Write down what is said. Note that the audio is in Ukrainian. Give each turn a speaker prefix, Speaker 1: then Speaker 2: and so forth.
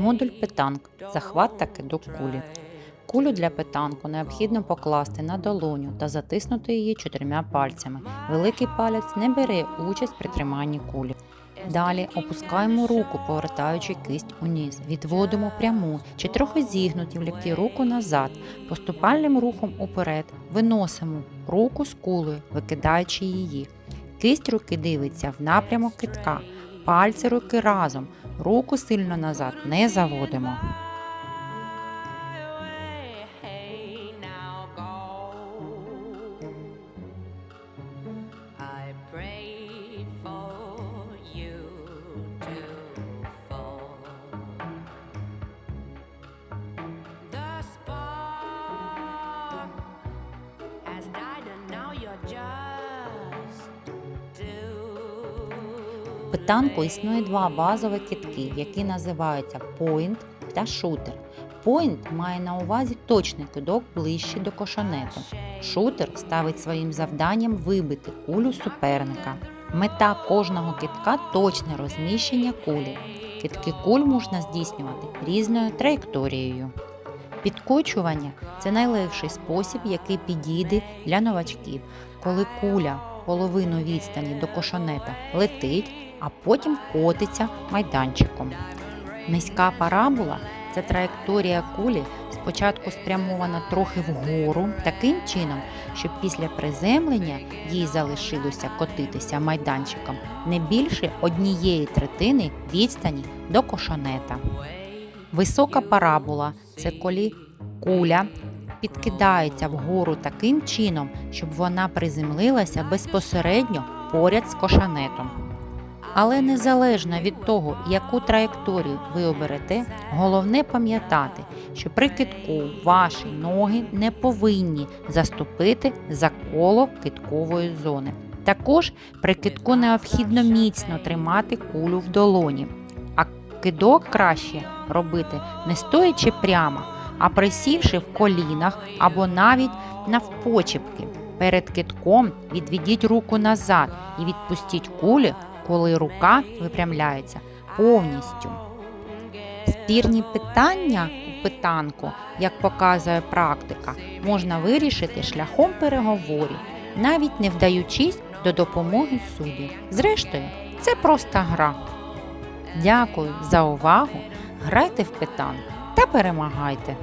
Speaker 1: Модуль питанк. Захват та кидок кулі. Кулю для питанку необхідно покласти на долоню та затиснути її чотирма пальцями. Великий палець не бере участь при триманні кулі. Далі опускаємо руку, повертаючи кисть униз. Відводимо пряму чи трохи зігнуті в лікті руку назад. Поступальним рухом уперед виносимо руку з кулею, викидаючи її. Кисть руки дивиться в напрямок китка. Пальці руки разом. Руку сильно назад не заводимо. Питанку існує два базові китки, які називаються point та шутер. Point має на увазі точний кидок ближче до кошанету. Шутер ставить своїм завданням вибити кулю суперника. Мета кожного китка точне розміщення кулі. Китки куль можна здійснювати різною траєкторією. Підкочування це найлегший спосіб, який підійде для новачків, коли куля половину відстані до кошонета летить, а потім котиться майданчиком. Низька парабола це траєкторія кулі спочатку спрямована трохи вгору, таким чином, щоб після приземлення їй залишилося котитися майданчиком не більше однієї третини відстані до кошонета. Висока парабола це коли куля підкидається вгору таким чином, щоб вона приземлилася безпосередньо поряд з кошанетом. Але незалежно від того, яку траєкторію ви оберете, головне пам'ятати, що при китку ваші ноги не повинні заступити за коло киткової зони. Також при китку необхідно міцно тримати кулю в долоні, а кидок краще робити не стоячи прямо, а присівши в колінах або навіть навпочепки. Перед китком відведіть руку назад і відпустіть кулю, коли рука випрямляється повністю. Спірні питання у питанку, як показує практика, можна вирішити шляхом переговорів, навіть не вдаючись до допомоги суддів. Зрештою, це просто гра. Дякую за увагу. Грайте в питанку та перемагайте!